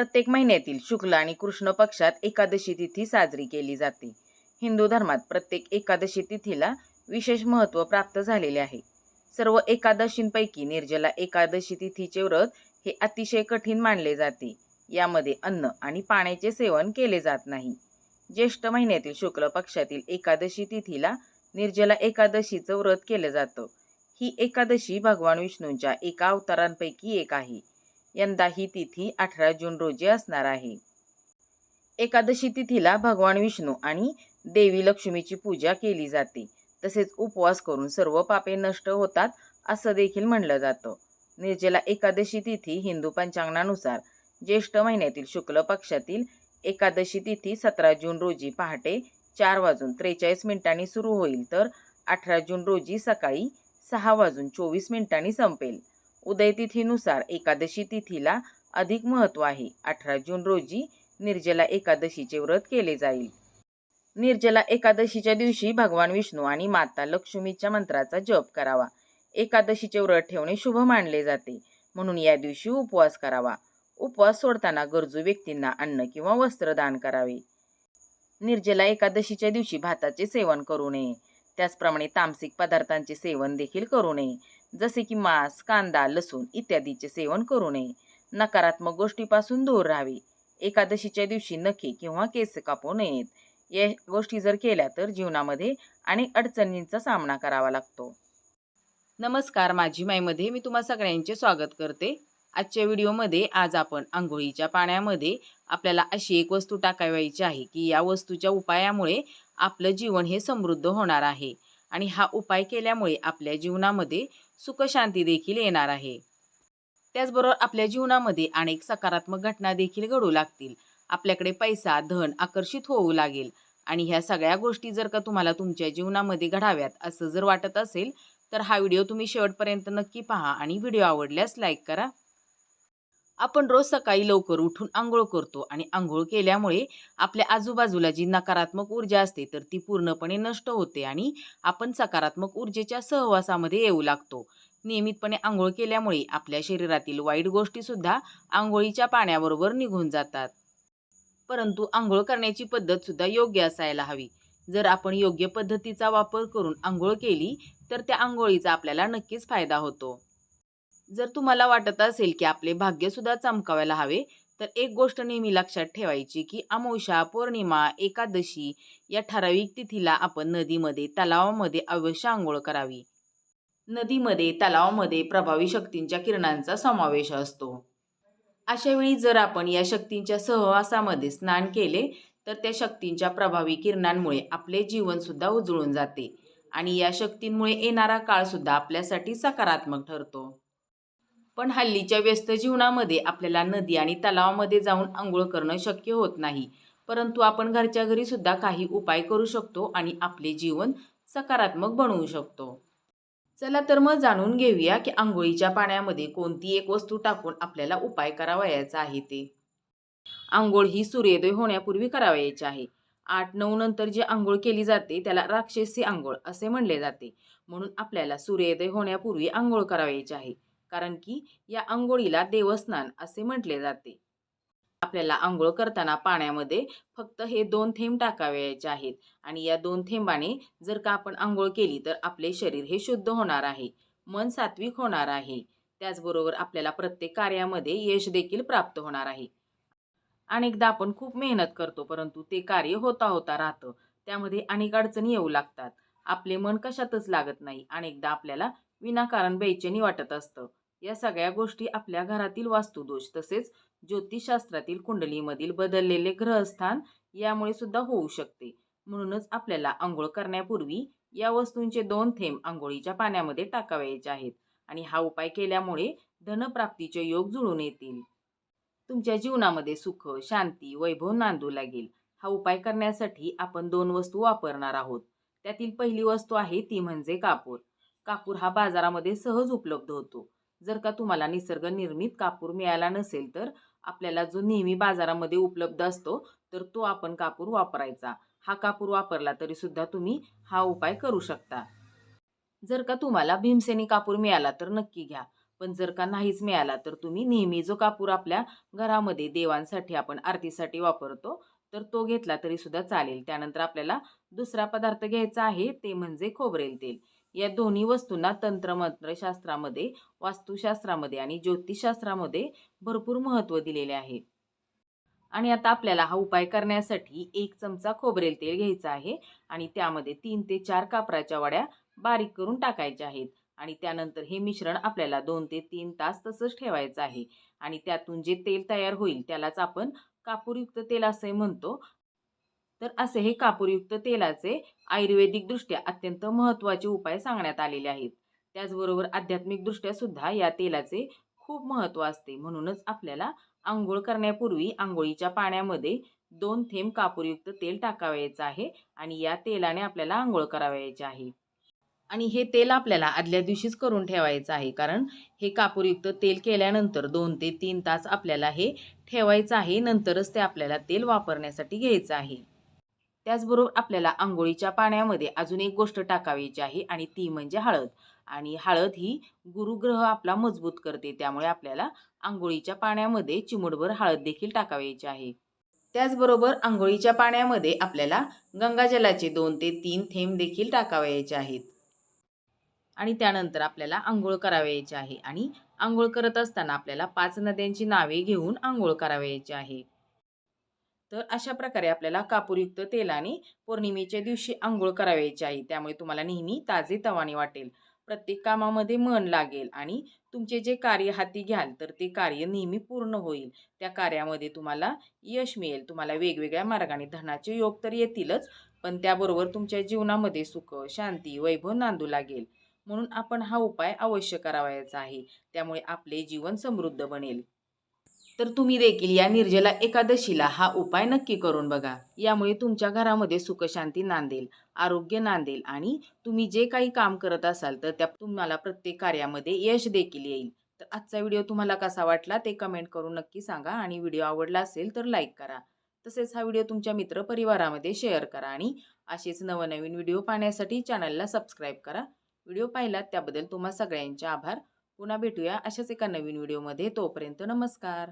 प्रत्येक महिन्यातील शुक्ल आणि कृष्ण पक्षात एकादशी तिथी साजरी केली जाते. हिंदू धर्मात प्रत्येक एकादशी तिथीला विशेष महत्त्व प्राप्त झालेले आहे. सर्व एकादशींपैकी निर्जला एकादशी तिथीचे व्रत हे अतिशय कठीण मानले जाते. यामध्ये अन्न आणि पाण्याचे सेवन केले जात नाही. ज्येष्ठ महिन्यातील शुक्ल पक्षातील एकादशी तिथीला निर्जला एकादशीचं व्रत केलं जातं. ही एकादशी भगवान विष्णूंच्या एका अवतारांपैकी एक आहे. यंदा ही तिथी अठरा जून रोजी असणार आहे. एकादशी तिथीला भगवान विष्णू आणि देवी लक्ष्मीची पूजा केली जाते. तसेच उपवास करून सर्व पापे नष्ट होतात असं देखील म्हणलं जातं. निर्जला एकादशी तिथी हिंदू पंचांगणानुसार ज्येष्ठ महिन्यातील शुक्ल पक्षातील एकादशी तिथी सतरा जून रोजी पहाटे चार वाजून त्रेचाळीस मिनिटांनी सुरू होईल तर अठरा जून रोजी सकाळी सहा वाजून चोवीस मिनिटांनी संपेल. उदयतिथीनुसार एकादशी तिथीला अधिक महत्त्व आहे. अठरा जून रोजी निर्जला एकादशीचे व्रत केले जाईल. निर्जला एकादशीच्या दिवशी भगवान विष्णू आणि माता लक्ष्मीच्या मंत्राचा जप करावा. एकादशीचे व्रत ठेवणे शुभ मानले जाते. म्हणून या दिवशी उपवास करावा. उपवास सोडताना गरजू व्यक्तींना अन्न किंवा वस्त्र दान करावे. निर्जला एकादशीच्या दिवशी भाताचे सेवन करू नये. त्याचप्रमाणे तामसिक पदार्थांचे सेवन देखील करू नये. जसे की मांस कांदा लसूण इत्यादीचे सेवन करू नये. नकारात्मक गोष्टीपासून दूर राहावे. एकादशीच्या दिवशी नखे किंवा केस कापू नयेत. या गोष्टी जर केल्या तर जीवनामध्ये अनेक अडचणींचा सामना करावा लागतो. नमस्कार माझी माईमध्ये मी तुम्हा सगळ्यांचे स्वागत करते. आजच्या व्हिडिओमध्ये आज आपण आंघोळीच्या पाण्यामध्ये आपल्याला अशी एक वस्तू टाकावायची आहे की या वस्तूच्या उपायामुळे आपलं जीवन हे समृद्ध होणार आहे आणि हा उपाय केल्यामुळे आपल्या जीवनामध्ये सुखशांती देखील येणार आहे. त्याचबरोबर आपल्या जीवनामध्ये अनेक सकारात्मक घटना देखील घडू लागतील. आपल्याकडे पैसा धन आकर्षित होऊ लागेल आणि ह्या सगळ्या गोष्टी जर का तुम्हाला तुमच्या जीवनामध्ये घडाव्यात असं जर वाटत असेल तर हा व्हिडिओ तुम्ही शेवटपर्यंत नक्की पहा आणि व्हिडिओ आवडल्यास लाईक करा. आपण रोज सकाळी लवकर उठून आंघोळ करतो आणि आंघोळ केल्यामुळे आपल्या आजूबाजूला जी नकारात्मक ऊर्जा असते तर ती पूर्णपणे नष्ट होते आणि आपण सकारात्मक ऊर्जेच्या सहवासामध्ये येऊ लागतो. नियमितपणे आंघोळ केल्यामुळे आपल्या शरीरातील वाईट गोष्टीसुद्धा आंघोळीच्या पाण्याबरोबर निघून जातात. परंतु आंघोळ करण्याची पद्धतसुद्धा योग्य असायला हवी. जर आपण योग्य पद्धतीचा वापर करून आंघोळ केली तर त्या आंघोळीचा आपल्याला नक्कीच फायदा होतो. जर तुम्हाला वाटत असेल की आपले भाग्यसुद्धा चमकावायला हवे तर एक गोष्ट नेहमी लक्षात ठेवायची की अमावस्या पौर्णिमा एकादशी या ठराविक तिथीला आपण नदीमध्ये तलावामध्ये अवश्य आंघोळ करावी. नदीमध्ये तलावामध्ये प्रभावी शक्तींच्या किरणांचा समावेश असतो. अशावेळी जर आपण या शक्तींच्या सहवासामध्ये स्नान केले तर त्या शक्तींच्या प्रभावी किरणांमुळे आपले जीवनसुद्धा उजळून जाते आणि या शक्तींमुळे येणारा काळसुद्धा आपल्यासाठी सकारात्मक ठरतो. पण हल्लीच्या व्यस्त जीवनामध्ये आपल्याला नदी आणि तलावामध्ये जाऊन आंघोळ करणं शक्य होत नाही. परंतु आपण घरच्या घरी सुद्धा काही उपाय करू शकतो आणि आपले जीवन सकारात्मक बनवू शकतो. चला तर मग जाणून घेऊया की आंघोळीच्या पाण्यामध्ये कोणती एक वस्तू टाकून आपल्याला उपाय करावयाचा आहे ते. आंघोळ ही सूर्योदय होण्यापूर्वी करावयाची आहे. आठ नऊ नंतर जी आंघोळ केली जाते त्याला राक्षसी आंघोळ असे म्हणले जाते. म्हणून आपल्याला सूर्योदय होण्यापूर्वी आंघोळ करावयाची आहे. कारण की या आंघोळीला देवस्नान असे म्हटले जाते. आपल्याला आंघोळ करताना पाण्यामध्ये फक्त हे दोन थेंब टाकावयाचे आहेत आणि या दोन थेंबाने जर का आपण आंघोळ केली तर आपले शरीर हे शुद्ध होणार आहे मन सात्विक होणार आहे. त्याचबरोबर आपल्याला प्रत्येक कार्यामध्ये यश देखील प्राप्त होणार आहे. अनेकदा आपण खूप मेहनत करतो परंतु ते कार्य होता होता राहतं. त्यामध्ये अनेक अडचणी येऊ लागतात. आपले मन कशातच लागत नाही. अनेकदा आपल्याला विनाकारण बेचैनी वाटत असतं. या सगळ्या गोष्टी आपल्या घरातील वास्तुदोष तसेच ज्योतिषशास्त्रातील कुंडलीमधील बदललेले ग्रहस्थान यामुळे सुद्धा होऊ शकते. म्हणूनच आपल्याला आंघोळ करण्यापूर्वी या वस्तूंचे दोन थेंब आंघोळीच्या पाण्यामध्ये टाकावायचे आहेत आणि हा उपाय केल्यामुळे धनप्राप्तीचे योग जुळून येतील. तुमच्या जीवनामध्ये सुख शांती वैभव नांदू लागेल. हा उपाय करण्यासाठी आपण दोन वस्तू वापरणार आहोत. त्यातील पहिली वस्तू आहे ती म्हणजे कापूर. कापूर हा बाजारामध्ये सहज उपलब्ध होतो. जर का तुम्हाला निसर्ग निर्मित कापूर मिळाला नसेल तर आपल्याला जो नेहमी बाजारामध्ये उपलब्ध असतो तर तो आपण कापूर वापरायचा. हा कापूर वापरला तरी सुद्धा तुम्ही हा उपाय करू शकता. जर का तुम्हाला भीमसेनी कापूर मिळाला तर नक्की घ्या. पण जर का नाहीच मिळाला तर तुम्ही नेहमी जो कापूर आपल्या घरामध्ये देवांसाठी आपण आरतीसाठी वापरतो तर तो घेतला तरी सुद्धा चालेल. त्यानंतर आपल्याला दुसरा पदार्थ घ्यायचा आहे ते म्हणजे खोबरेल तेल. या दोन्ही वस्तूंना तंत्रमंत्रशास्त्रामध्ये वास्तुशास्त्रामध्ये आणि ज्योतिषशास्त्रामध्ये भरपूर महत्त्व दिलेले आहे. आणि आता आपल्याला हा उपाय करण्यासाठी एक चमचा खोबरेल तेल घ्यायचं आहे आणि त्यामध्ये तीन ते चार कापराच्या वड्या बारीक करून टाकायच्या आहेत. आणि त्यानंतर हे मिश्रण आपल्याला दोन ते तीन तास तसंच ठेवायचं आहे. आणि त्यातून जे तेल तयार होईल त्यालाच आपण कापूरयुक्त तेल असे म्हणतो. तर असे हे कापूरयुक्त तेलाचे आयुर्वेदिकदृष्ट्या अत्यंत महत्त्वाचे उपाय सांगण्यात आलेले आहेत. त्याचबरोबर आध्यात्मिकदृष्ट्या सुद्धा या तेलाचे खूप महत्त्व असते. म्हणूनच आपल्याला आंघोळ करण्यापूर्वी आंघोळीच्या पाण्यामध्ये दोन थेंब कापूरयुक्त तेल टाकावयाचं आहे आणि या तेलाने आपल्याला आंघोळ करावयाची आहे. आणि हे तेल आपल्याला आदल्या दिवशीच करून ठेवायचं आहे. कारण हे कापूरयुक्त तेल केल्यानंतर दोन ते तीन तास आपल्याला हे ठेवायचं आहे. नंतरच ते आपल्याला तेल वापरण्यासाठी घ्यायचं आहे. त्याचबरोबर आपल्याला आंघोळीच्या पाण्यामध्ये अजून एक गोष्ट टाकावीची आहे आणि ती म्हणजे हळद. आणि हळद ही गुरुग्रह आपला मजबूत करते त्यामुळे आपल्याला आंघोळीच्या पाण्यामध्ये चिमुडभर हळद देखील टाकावायची आहे. त्याचबरोबर आंघोळीच्या पाण्यामध्ये आपल्याला गंगाजलाचे दोन ते तीन थेंब देखील टाकावायचे आहेत. आणि त्यानंतर आपल्याला आंघोळ करावायची आहे आणि आंघोळ करत असताना आपल्याला पाच नद्यांची नावे घेऊन आंघोळ करावायची आहे. तर अशा प्रकारे आपल्याला कापूरयुक्त तेलाने पौर्णिमेच्या दिवशी आंघोळ करावायची आहे. त्यामुळे तुम्हाला नेहमी ताजे तवाने वाटेल. प्रत्येक कामामध्ये मन लागेल आणि तुमचे जे कार्य हाती घ्याल तर ते कार्य नेहमी पूर्ण होईल. त्या कार्यामध्ये तुम्हाला यश मिळेल. तुम्हाला वेगवेगळ्या मार्गाने धनाचे योग तर येतीलच पण त्याबरोबर तुमच्या जीवनामध्ये सुख शांती वैभव नांदू लागेल. म्हणून आपण हा उपाय अवश्य करावायचा आहे. त्यामुळे आपले जीवन समृद्ध बनेल. तर तुम्ही देखील या निर्जला एकादशीला हा उपाय नक्की करून बघा. यामुळे तुमच्या घरामध्ये सुखशांती नांदेल आरोग्य नांदेल आणि तुम्ही जे काही काम करत असाल तर त्या तुम्हाला प्रत्येक कार्यामध्ये यश देखील येईल. तर आजचा व्हिडिओ तुम्हाला कसा वाटला ते कमेंट करून नक्की सांगा आणि व्हिडिओ आवडला असेल तर लाईक करा. तसेच हा व्हिडिओ तुमच्या मित्रपरिवारामध्ये शेअर करा आणि असेच नवनवीन व्हिडिओ पाहण्यासाठी चॅनलला सबस्क्राईब करा. व्हिडिओ पाहिलात त्याबद्दल तुम्हा सगळ्यांचे आभार. पुन्हा भेटूया अशाच एका नवीन व्हिडिओमध्ये. तोपर्यंत नमस्कार.